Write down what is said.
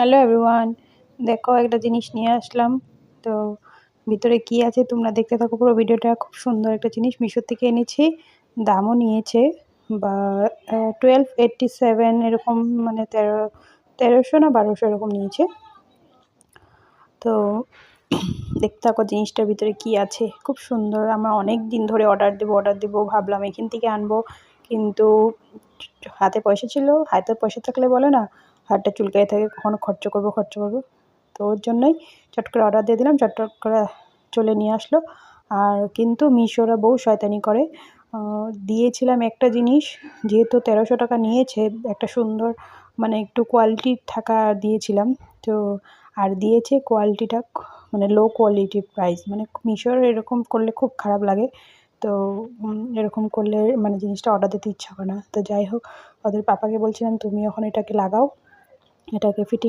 Hello everyone দেখো, একটা জিনিস নিয়ে আসলাম। তো ভিতরে কি আছে তোমরা দেখতে থাকো। পুরো ভিডিওটা খুব সুন্দর একটা জিনিস। মিশোর থেকে এনেছি। দামও নিয়েছে। বা টুয়েলভ এইটটি সেভেন এরকম মানে তেরো, তেরোশো না বারোশো এরকম নিয়েছে। তো দেখতে থাকো জিনিসটার ভিতরে কি আছে। খুব সুন্দর, আমরা অনেক দিন ধরে অর্ডার দেবো অর্ডার দেবো, ভাবলাম এখান থেকে আনব। কিন্তু হাতে পয়সা ছিল, হাতে পয়সা থাকলে বলে না, হাতটা চুলকাই থাকে, কখনো খরচ করব খরচ করব। তো ওর জন্যই চট করে অর্ডার দিয়ে দিলাম, চট করে চলে নিয়ে আসলো। আর কিন্তু মিশোরা বউ শয়তানি করে। দিয়েছিলাম একটা জিনিস, যেহেতু তেরোশো টাকা নিয়েছে, একটা সুন্দর মানে একটু কোয়ালিটি থাকা দিয়েছিলাম। তো আর দিয়েছে কোয়ালিটিটা মানে লো কোয়ালিটি প্রাইস মানে মিশোর এরকম করলে খুব খারাপ লাগে। তো এরকম করলে মানে জিনিসটা অর্ডার দিতে ইচ্ছা করে না। তো যাই হোক, ওদের পাপাকে বলছিলাম তুমি ওখানে এটাকে লাগাও, এটাকে ফিটিং